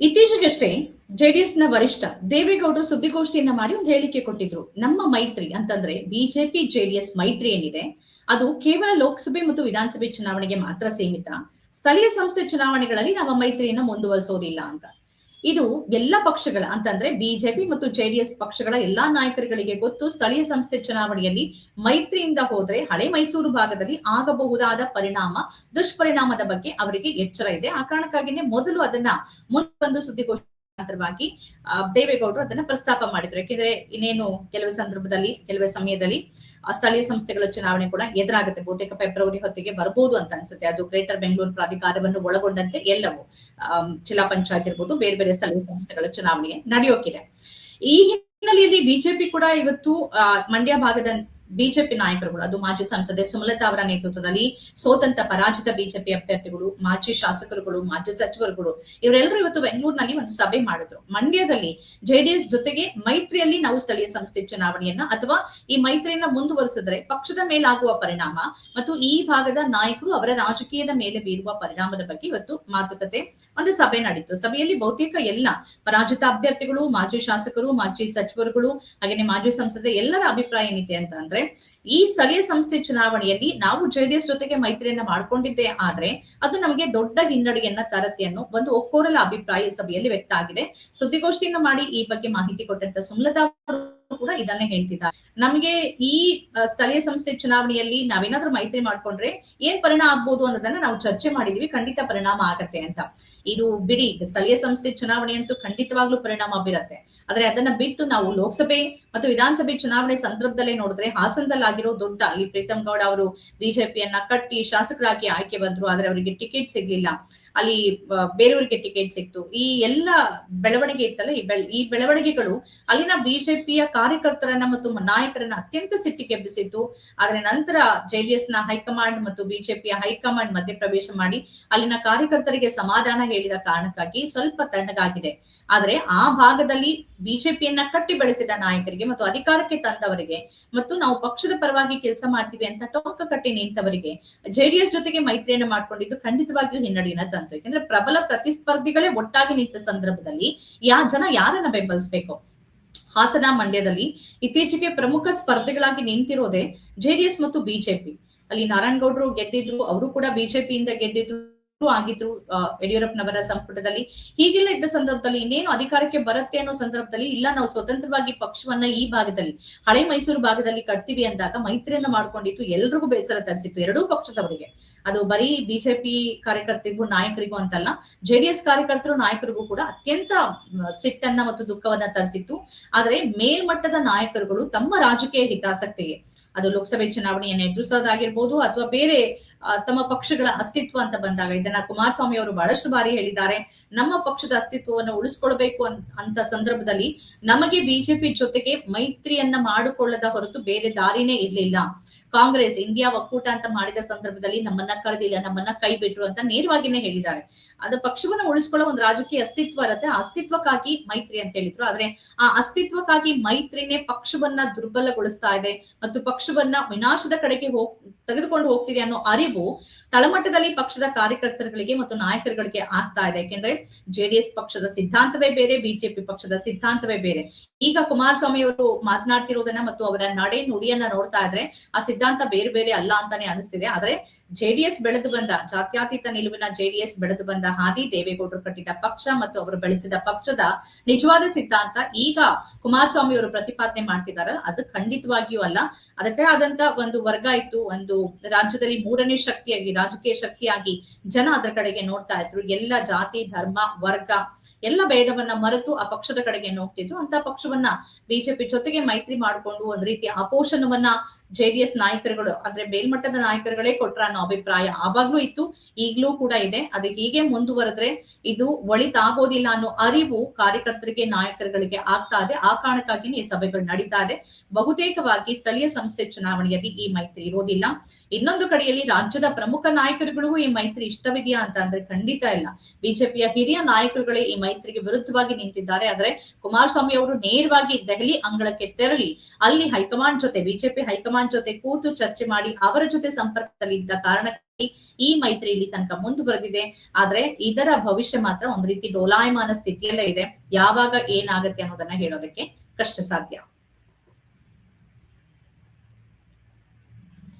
ಇತ್ತೀಚೆಗಷ್ಟೇ ಜೆಡಿಎಸ್ನ ವರಿಷ್ಠ ದೇವೇಗೌಡರು ಸುದ್ದಿಗೋಷ್ಠಿಯನ್ನ ಮಾಡಿ ಒಂದು ಹೇಳಿಕೆ ಕೊಟ್ಟಿದ್ರು. ನಮ್ಮ ಮೈತ್ರಿ ಅಂತಂದ್ರೆ ಬಿಜೆಪಿ, ಜೆಡಿಎಸ್ ಮೈತ್ರಿ ಏನಿದೆ, ಅದು ಕೇವಲ ಲೋಕಸಭೆ ಮತ್ತು ವಿಧಾನಸಭೆ ಚುನಾವಣೆಗೆ ಮಾತ್ರ ಸೀಮಿತ. ಸ್ಥಳೀಯ ಸಂಸ್ಥೆ ಚುನಾವಣೆಗಳಲ್ಲಿ ನಮ್ಮ ಮೈತ್ರಿಯನ್ನ ಮುಂದುವರಿಸೋದಿಲ್ಲ ಅಂತ. ಇದು ಎಲ್ಲ ಪಕ್ಷಗಳ ಅಂತಂದ್ರೆ ಬಿಜೆಪಿ ಮತ್ತು ಜೆಡಿಎಸ್ ಪಕ್ಷಗಳ ಎಲ್ಲಾ ನಾಯಕರುಗಳಿಗೆ ಗೊತ್ತು. ಸ್ಥಳೀಯ ಸಂಸ್ಥೆ ಚುನಾವಣೆಯಲ್ಲಿ ಮೈತ್ರಿಯಿಂದ ಹೋದ್ರೆ ಹಳೆ ಮೈಸೂರು ಭಾಗದಲ್ಲಿ ಆಗಬಹುದಾದ ಪರಿಣಾಮ, ದುಷ್ಪರಿಣಾಮದ ಬಗ್ಗೆ ಅವರಿಗೆ ಎಚ್ಚರ ಇದೆ. ಆ ಕಾರಣಕ್ಕಾಗಿನೇ ಮೊದಲು ಅದನ್ನ ಮುಂದೆ ಬಂದು ಸುದ್ದಿಗೋಷ್ಠಿ ಮುಖಾಂತರವಾಗಿ ದೇವೇಗೌಡರು ಅದನ್ನ ಪ್ರಸ್ತಾಪ ಮಾಡಿದ್ರು. ಯಾಕೆಂದ್ರೆ ಇನ್ನೇನು ಕೆಲವೇ ಸಂದರ್ಭದಲ್ಲಿ, ಕೆಲವೇ ಸಮಯದಲ್ಲಿ ಸ್ಥಳೀಯ ಸಂಸ್ಥೆಗಳ ಚುನಾವಣೆ ಕೂಡ ಎದುರಾಗುತ್ತೆ. ಬಹುತೇಕ ಫೆಬ್ರವರಿ ಹೊತ್ತಿಗೆ ಬರಬಹುದು ಅಂತ ಅನ್ಸುತ್ತೆ. ಅದು ಗ್ರೇಟರ್ ಬೆಂಗಳೂರು ಪ್ರಾಧಿಕಾರವನ್ನು ಒಳಗೊಂಡಂತೆ ಎಲ್ಲವೂ. ಜಿಲ್ಲಾ ಪಂಚಾಯತ್ ಇರ್ಬೋದು, ಬೇರೆ ಬೇರೆ ಸ್ಥಳೀಯ ಸಂಸ್ಥೆಗಳ ಚುನಾವಣೆ ನಡೆಯೋಕಿದೆ. ಈ ಹಿನ್ನೆಲೆಯಲ್ಲಿ ಬಿಜೆಪಿ ಕೂಡ ಇವತ್ತು ಮಂಡ್ಯ ಭಾಗದ ಬಿಜೆಪಿ ನಾಯಕರುಗಳು, ಅದು ಮಾಜಿ ಸಂಸದೆ ಸುಮಲತಾ ಅವರ ನೇತೃತ್ವದಲ್ಲಿ ಸೋತಂತ ಪರಾಜಿತ ಬಿಜೆಪಿ ಅಭ್ಯರ್ಥಿಗಳು, ಮಾಜಿ ಶಾಸಕರುಗಳು, ಮಾಜಿ ಸಚಿವರುಗಳು, ಇವರೆಲ್ಲರೂ ಇವತ್ತು ಬೆಂಗಳೂರಿನಲ್ಲಿ ಒಂದು ಸಭೆ ಮಾಡಿದ್ರು. ಮಂಡ್ಯದಲ್ಲಿ ಜೆಡಿಎಸ್ ಜೊತೆಗೆ ಮೈತ್ರಿಯಲ್ಲಿ ನಾವು ಸ್ಥಳೀಯ ಸಂಸ್ಥೆ ಚುನಾವಣೆಯನ್ನ ಅಥವಾ ಈ ಮೈತ್ರಿಯನ್ನ ಮುಂದುವರಿಸಿದ್ರೆ ಪಕ್ಷದ ಮೇಲಾಗುವ ಪರಿಣಾಮ ಮತ್ತು ಈ ಭಾಗದ ನಾಯಕರು ಅವರ ರಾಜಕೀಯದ ಮೇಲೆ ಬೀರುವ ಪರಿಣಾಮದ ಬಗ್ಗೆ ಇವತ್ತು ಮಾತುಕತೆ, ಒಂದು ಸಭೆ ನಡೀತು ಸಭೆಯಲ್ಲಿ ಬಹುತೇಕ ಎಲ್ಲ ಪರಾಜಿತ ಅಭ್ಯರ್ಥಿಗಳು, ಮಾಜಿ ಶಾಸಕರು, ಮಾಜಿ ಸಚಿವರುಗಳು, ಹಾಗೆಯೇ ಮಾಜಿ ಸಂಸದೆ ಎಲ್ಲರ ಅಭಿಪ್ರಾಯ ಏನಿದೆ ಅಂತ ಅಂದ್ರೆ ಈ ಸ್ಥಳೀಯ ಸಂಸ್ಥೆ ಚುನಾವಣೆಯಲ್ಲಿ ನಾವು ಜೆಡಿಎಸ್ ಜೊತೆಗೆ ಮೈತ್ರಿಯನ್ನ ಮಾಡ್ಕೊಂಡಿದ್ದೆ ಆದ್ರೆ ಅದು ನಮಗೆ ದೊಡ್ಡ ಹಿನ್ನಡೆಯನ್ನ ತರತ್ತೆ ಅನ್ನೋ ಒಂದು ಒಕ್ಕೋರಲ ಅಭಿಪ್ರಾಯ ಸಭೆಯಲ್ಲಿ ವ್ಯಕ್ತ ಆಗಿದೆ. ಸುದ್ದಿಗೋಷ್ಠಿಯನ್ನು ಮಾಡಿ ಈ ಬಗ್ಗೆ ಮಾಹಿತಿ ಕೊಟ್ಟಂತ ಸುಮಲತಾ ಕೂಡ ಇದನ್ನೇ ಹೇಳ್ತಿದ್ದಾರೆ. ನಮಗೆ ಈ ಸ್ಥಳೀಯ ಸಂಸ್ಥೆ ಚುನಾವಣೆಯಲ್ಲಿ ನಾವೇನಾದ್ರೂ ಮೈತ್ರಿ ಮಾಡ್ಕೊಂಡ್ರೆ ಏನ್ ಪರಿಣಾಮ ಆಗ್ಬೋದು ಅನ್ನೋದನ್ನ ನಾವು ಚರ್ಚೆ ಮಾಡಿದೀವಿ, ಖಂಡಿತ ಪರಿಣಾಮ ಆಗತ್ತೆ ಅಂತ. ಇದು ಬಿಡಿ, ಸ್ಥಳೀಯ ಸಂಸ್ಥೆ ಚುನಾವಣೆ ಅಂತೂ ಖಂಡಿತವಾಗ್ಲೂ ಪರಿಣಾಮ ಬೀರತ್ತೆ. ಆದ್ರೆ ಅದನ್ನ ಬಿಟ್ಟು ನಾವು ಲೋಕಸಭೆ ಮತ್ತು ವಿಧಾನಸಭೆ ಚುನಾವಣೆ ಸಂದರ್ಭದಲ್ಲೇ ನೋಡಿದ್ರೆ ಹಾಸನದಲ್ಲಾಗಿರೋ ದೊಡ್ಡ, ಅಲ್ಲಿ ಪ್ರೀತಮ್ ಗೌಡ ಅವರು ಬಿಜೆಪಿಯನ್ನ ಕಟ್ಟಿ ಶಾಸಕರಾಗಿ ಆಯ್ಕೆ ಬಂದ್ರು, ಆದ್ರೆ ಅವರಿಗೆ ಟಿಕೆಟ್ ಸಿಗ್ಲಿಲ್ಲ. ಅಲ್ಲಿ ಬೇರೆಯವ್ರಿಗೆ ಟಿಕೆಟ್ ಸಿಕ್ತು. ಈ ಎಲ್ಲ ಬೆಳವಣಿಗೆ ಇತ್ತಲ್ಲ ಈ ಬೆಳವಣಿಗೆಗಳು ಅಲ್ಲಿನ ಬಿಜೆಪಿಯ ಕಾರ್ಯಕರ್ತರನ್ನ ಮತ್ತು ನಾಯಕರನ್ನ ಅತ್ಯಂತ ಸಿಟ್ಟಿಗೆಬ್ಬಿಸಿತ್ತು ಆದ್ರೆ ನಂತರ ಜೆಡಿಎಸ್ನ ಹೈಕಮಾಂಡ್ ಮತ್ತು ಬಿಜೆಪಿಯ ಹೈಕಮಾಂಡ್ ಮಧ್ಯಪ್ರವೇಶ ಮಾಡಿ ಅಲ್ಲಿನ ಕಾರ್ಯಕರ್ತರಿಗೆ ಸಮಾಧಾನ ಹೇಳಿದ ಕಾರಣಕ್ಕಾಗಿ ಸ್ವಲ್ಪ ತಣ್ಣಗಾಗಿದೆ. ಆದ್ರೆ ಆ ಭಾಗದಲ್ಲಿ ಬಿಜೆಪಿಯನ್ನ ಕಟ್ಟಿ ಬೆಳೆಸಿದ ನಾಯಕರಿಗೆ ಮತ್ತು ಅಧಿಕಾರಕ್ಕೆ ತಂದವರಿಗೆ ಮತ್ತು ನಾವು ಪಕ್ಷದ ಪರವಾಗಿ ಕೆಲಸ ಮಾಡ್ತೀವಿ ಅಂತ ಟೊಂಕ ಕಟ್ಟಿ ನಿಂತವರಿಗೆ ಜೆಡಿಎಸ್ ಜೊತೆಗೆ ಮೈತ್ರಿಯನ್ನು ಮಾಡ್ಕೊಂಡಿದ್ದು ಖಂಡಿತವಾಗಿಯೂ ಹಿನ್ನಡೆಯನ್ನ ತಂತು. ಯಾಕಂದ್ರೆ ಪ್ರಬಲ ಪ್ರತಿಸ್ಪರ್ಧಿಗಳೇ ಒಟ್ಟಾಗಿ ನಿಂತ ಸಂದರ್ಭದಲ್ಲಿ ಯಾ ಜನ ಯಾರನ್ನ ಬೆಂಬಲಿಸಬೇಕು? ಹಾಸನ ಮಂಡ್ಯದಲ್ಲಿ ಇತ್ತೀಚೆಗೆ ಪ್ರಮುಖ ಸ್ಪರ್ಧೆಗಳಾಗಿ ನಿಂತಿರೋದೇ ಜೆಡಿಎಸ್ ಮತ್ತು ಬಿಜೆಪಿ. ಅಲ್ಲಿ ನಾರಾಯಣಗೌಡರು ಗೆದ್ದಿದ್ರು, ಅವರು ಕೂಡ ಬಿಜೆಪಿಯಿಂದ ಗೆದ್ದಿದ್ರು. ಆಗಿದ್ರು ಯಡಿಯೂರಪ್ಪನವರ ಸಂಪುಟದಲ್ಲಿ. ಹೀಗೆಲ್ಲ ಇದ್ದ ಸಂದರ್ಭದಲ್ಲಿ ಇನ್ನೇನು ಅಧಿಕಾರಕ್ಕೆ ಬರುತ್ತೆ ಅನ್ನೋ ಸಂದರ್ಭದಲ್ಲಿ ಇಲ್ಲ. ನಾವು ಸ್ವತಂತ್ರವಾಗಿ ಪಕ್ಷವನ್ನ ಈ ಭಾಗದಲ್ಲಿ, ಹಳೆ ಮೈಸೂರು ಭಾಗದಲ್ಲಿ ಕಟ್ತೀವಿ ಅಂದಾಗ ಮೈತ್ರಿಯನ್ನ ಮಾಡ್ಕೊಂಡಿತ್ತು ಎಲ್ರಿಗೂ ಬೇಸರ ತರಿಸಿತ್ತು. ಎರಡೂ ಪಕ್ಷದವರಿಗೆ. ಅದು ಬರೀ ಬಿಜೆಪಿ ಕಾರ್ಯಕರ್ತರಿಗೂ ನಾಯಕರಿಗೂ ಅಂತಲ್ಲ, ಜೆಡಿಎಸ್ ಕಾರ್ಯಕರ್ತರು ನಾಯಕರಿಗೂ ಕೂಡ ಅತ್ಯಂತ ಸಿಟ್ಟನ್ನ ಮತ್ತು ದುಃಖವನ್ನ ತರಿಸಿತ್ತು. ಆದರೆ ಮೇಲ್ಮಟ್ಟದ ನಾಯಕರುಗಳು ತಮ್ಮ ರಾಜಕೀಯ ಹಿತಾಸಕ್ತಿಗೆ, ಅದು ಲೋಕಸಭೆ ಚುನಾವಣೆಯನ್ನ ಎದುರಿಸೋದಾಗಿರ್ಬೋದು ಅಥವಾ ಬೇರೆ ತಮ್ಮ ಪಕ್ಷಗಳ ಅಸ್ತಿತ್ವ ಅಂತ ಬಂದಾಗ ಇದನ್ನ ಕುಮಾರಸ್ವಾಮಿ ಅವರು ಬಹಳಷ್ಟು ಬಾರಿ ಹೇಳಿದ್ದಾರೆ. ನಮ್ಮ ಪಕ್ಷದ ಅಸ್ತಿತ್ವವನ್ನು ಉಳಿಸ್ಕೊಳ್ಬೇಕು ಅಂತ ಸಂದರ್ಭದಲ್ಲಿ ನಮಗೆ ಬಿಜೆಪಿ ಜೊತೆಗೆ ಮೈತ್ರಿಯನ್ನ ಮಾಡಿಕೊಳ್ಳದ ಹೊರತು ಬೇರೆ ದಾರಿನೇ ಇರ್ಲಿಲ್ಲ. ಕಾಂಗ್ರೆಸ್ ಇಂಡಿಯಾ ಒಕ್ಕೂಟ ಅಂತ ಮಾಡಿದ ಸಂದರ್ಭದಲ್ಲಿ ನಮ್ಮನ್ನ ಕರೆದಿಲ್ಲ, ನಮ್ಮನ್ನ ಕೈ ಬಿಟ್ರು ಅಂತ ನೇರವಾಗಿನೇ ಹೇಳಿದ್ದಾರೆ. ಅದು ಪಕ್ಷವನ್ನ ಉಳಿಸ್ಕೊಳ್ಳೋ ಒಂದು ರಾಜಕೀಯ ಅಸ್ತಿತ್ವ ಇರುತ್ತೆ ಅಸ್ತಿತ್ವಕ್ಕಾಗಿ ಮೈತ್ರಿ ಅಂತ ಹೇಳಿದ್ರು. ಆದ್ರೆ ಆ ಅಸ್ತಿತ್ವಕ್ಕಾಗಿ ಮೈತ್ರಿನೇ ಪಕ್ಷವನ್ನ ದುರ್ಬಲಗೊಳಿಸ್ತಾ ಇದೆ ಮತ್ತು ಪಕ್ಷವನ್ನ ವಿನಾಶದ ಕಡೆಗೆ ಹೋಗ್, ತೆಗೆದುಕೊಂಡು ಹೋಗ್ತಿದೆ ಅನ್ನೋ ಅರಿವು ತಳಮಟ್ಟದಲ್ಲಿ ಪಕ್ಷದ ಕಾರ್ಯಕರ್ತರುಗಳಿಗೆ ಮತ್ತು ನಾಯಕರುಗಳಿಗೆ ಆಗ್ತಾ ಇದೆ. ಯಾಕೆಂದ್ರೆ ಜೆಡಿಎಸ್ ಪಕ್ಷದ ಸಿದ್ಧಾಂತವೇ ಬೇರೆ ಬಿಜೆಪಿ ಪಕ್ಷದ ಸಿದ್ಧಾಂತವೇ ಬೇರೆ. ಈಗ ಕುಮಾರಸ್ವಾಮಿ ಅವರು ಮಾತನಾಡ್ತಿರೋದನ್ನ ಮತ್ತು ಅವರ ನಡೆ ನುಡಿಯನ್ನ ನೋಡ್ತಾ ಇದ್ರೆ ಆ ಸಿದ್ಧಾಂತ ಬೇರೆ ಬೇರೆ ಅಲ್ಲ ಅಂತಾನೆ ಅನಿಸ್ತಿದೆ. ಆದ್ರೆ ಜೆಡಿಎಸ್ ಬೆಳೆದು ಬಂದ, ಜಾತ್ಯಾತೀತ ನಿಲುವಿನ ಜೆಡಿಎಸ್ ಬೆಳೆದು ಬಂದ ಹಾದಿ ದೇವೇಗೌಡರು ಕಟ್ಟಿದ ಪಕ್ಷ ಮತ್ತು ಅವರು ಬೆಳೆಸಿದ ಪಕ್ಷದ ನಿಜವಾದ ಸಿದ್ಧಾಂತ ಈಗ ಕುಮಾರಸ್ವಾಮಿ ಅವರು ಪ್ರತಿಪಾದನೆ ಮಾಡ್ತಿದ್ದಾರೆ. ಅದು ಖಂಡಿತವಾಗಿಯೂ ಅಲ್ಲ. ಅದಕ್ಕೆ ಆದಂತ ಒಂದು ವರ್ಗ ಇತ್ತು. ಒಂದು ರಾಜ್ಯದಲ್ಲಿ ಮೂರನೇ ಶಕ್ತಿಯಾಗಿ, ರಾಜಕೀಯ ಶಕ್ತಿಯಾಗಿ ಜನ ಅದರ ಕಡೆಗೆ ನೋಡ್ತಾ ಇದ್ರು. ಎಲ್ಲ ಜಾತಿ, ಧರ್ಮ, ವರ್ಗ, ಎಲ್ಲ ಭೇದವನ್ನ ಮರೆತು ಆ ಪಕ್ಷದ ಕಡೆಗೆ ನೋಡ್ತಿದ್ರು. ಅಂತ ಪಕ್ಷವನ್ನ ಬಿಜೆಪಿ ಜೊತೆಗೆ ಮೈತ್ರಿ ಮಾಡಿಕೊಂಡು ಒಂದ್ ರೀತಿ ಅಪೋಷಣವನ್ನ ಜೆಡಿಎಸ್ ನಾಯಕರುಗಳು, ಅಂದ್ರೆ ಮೇಲ್ಮಟ್ಟದ ನಾಯಕರುಗಳೇ ಕೊಟ್ರ ಅನ್ನೋ ಅಭಿಪ್ರಾಯ ಆವಾಗ್ಲೂ ಇತ್ತು, ಈಗ್ಲೂ ಕೂಡ ಇದೆ. ಅದು ಹೀಗೆ ಮುಂದುವರೆದ್ರೆ ಇದು ಒಳಿತಾಗೋದಿಲ್ಲ ಅನ್ನೋ ಅರಿವು ಕಾರ್ಯಕರ್ತರಿಗೆ, ನಾಯಕರುಗಳಿಗೆ ಆಗ್ತಾ ಇದೆ. ಆ ಕಾರಣಕ್ಕಾಗಿನೇ ಈ ಸಭೆಗಳು ನಡೀತಾ ಇದೆ. ಬಹುತೇಕವಾಗಿ ಸ್ಥಳೀಯ ಸಂಸ್ಥೆ ಚುನಾವಣೆಯಲ್ಲಿ ಈ ಮೈತ್ರಿ ಇರೋದಿಲ್ಲ. ಇನ್ನೊಂದು ಕಡೆಯಲ್ಲಿ ರಾಜ್ಯದ ಪ್ರಮುಖ ನಾಯಕರುಗಳಿಗೂ ಈ ಮೈತ್ರಿ ಇಷ್ಟವಿದೆಯಾ ಅಂತ ಅಂದ್ರೆ ಖಂಡಿತ ಇಲ್ಲ. ಬಿಜೆಪಿಯ ಹಿರಿಯ ನಾಯಕರುಗಳೇ ಈ ಮೈತ್ರಿಗೆ ವಿರುದ್ಧವಾಗಿ ನಿಂತಿದ್ದಾರೆ. ಆದ್ರೆ ಕುಮಾರಸ್ವಾಮಿ ಅವರು ನೇರವಾಗಿ ದೆಹಲಿ ಅಂಗಳಕ್ಕೆ ತೆರಳಿ, ಅಲ್ಲಿ ಹೈಕಮಾಂಡ್ ಜೊತೆ, ಬಿಜೆಪಿ ಹೈಕಮಾಂಡ್ ಜೊತೆ ಕೂತು ಚರ್ಚೆ ಮಾಡಿ ಅವರ ಜೊತೆ ಸಂಪರ್ಕದಲ್ಲಿ ಇದ್ದ ಕಾರಣ ಈ ಮೈತ್ರಿ ಇಲ್ಲಿ ತನಕ ಮುಂದುವರೆದಿದೆ. ಆದ್ರೆ ಇದರ ಭವಿಷ್ಯ ಮಾತ್ರ ಒಂದ್ ರೀತಿ ಡೋಲಾಯಮಾನ ಸ್ಥಿತಿಯಲ್ಲೇ ಇದೆ. ಯಾವಾಗ ಏನಾಗತ್ತೆ ಅನ್ನೋದನ್ನ ಹೇಳೋದಕ್ಕೆ ಕಷ್ಟ ಸಾಧ್ಯ.